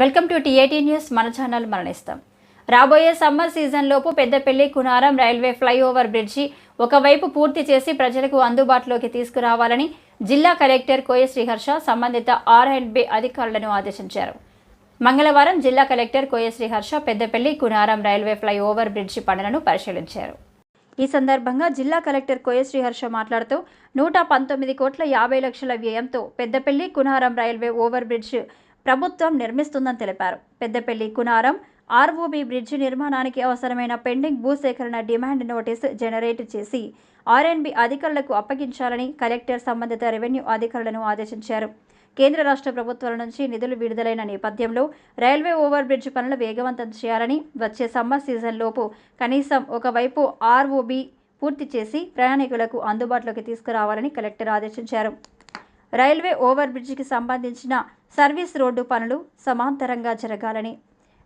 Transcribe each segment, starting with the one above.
Welcome to T A T news. మన channel మరణిస్తాం. రాబోయే సమ్మర్ సీజన్ లోపు Peddapalli Kunaram railway flyover bridge ఒకవైపు పూర్తి చేసి ప్రజలకు అందుబాటులోకి తీసుకురావాలని జిల్లా కలెక్టర్ కోయ శ్రీహర్ష సంబంధిత ఆర్ అండ్ బి అధికారులను ఆదేశించారు. మంగళవారం జిల్లా collector Koya Sriharsha Peddapalli Kunaram railway flyover bridge పనులను పరిశీలించారు. ఈ సందర్భంగా జిల్లా కలెక్టర్ కోయ శ్రీహర్ష మాట్లాడుతూ నూట పంతొమ్మిది కోట్ల యాభై లక్షల వ్యయంతో Peddapalli Kunaram railway over bridge ప్రభుత్వం నిర్మిస్తుందని తెలిపారు. పెద్దపల్లి కునారం ఆర్ఓబి బ్రిడ్జి నిర్మాణానికి అవసరమైన పెండింగ్ భూసేకరణ డిమాండ్ నోటీసు జనరేట్ చేసి ఆర్ఎన్బి అధికారులకు అప్పగించాలని కలెక్టర్ సంబంధిత రెవెన్యూ అధికారులను ఆదేశించారు. కేంద్ర రాష్ట్ర ప్రభుత్వాల నుంచి నిధులు విడుదలైన నేపథ్యంలో రైల్వే ఓవర్ బ్రిడ్జ్ పనులు వేగవంతం చేయాలని వచ్చే సమ్మర్ సీజన్లోపు కనీసం ఒకవైపు ఆర్ఓబి పూర్తి చేసి ప్రయాణికులకు అందుబాటులోకి తీసుకురావాలని కలెక్టర్ ఆదేశించారు. రైల్వే ఓవర్ బ్రిడ్జికి సంబంధించిన సర్వీస్ రోడ్డు పనులు సమాంతరంగా జరగాలని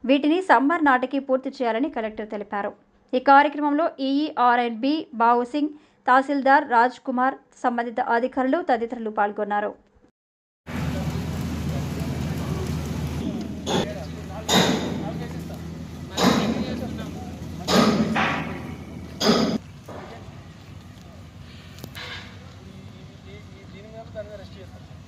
వీటిని సమ్మర్ నాటికి పూర్తి చేయాలని కలెక్టర్ తెలిపారు. ఈ కార్యక్రమంలో E E R N B Bavusingh tahsildar Raj Kumar సంబంధిత అధికారులు తదితరులు పాల్గొన్నారు. దాని రెస్ట్ చేస్తాం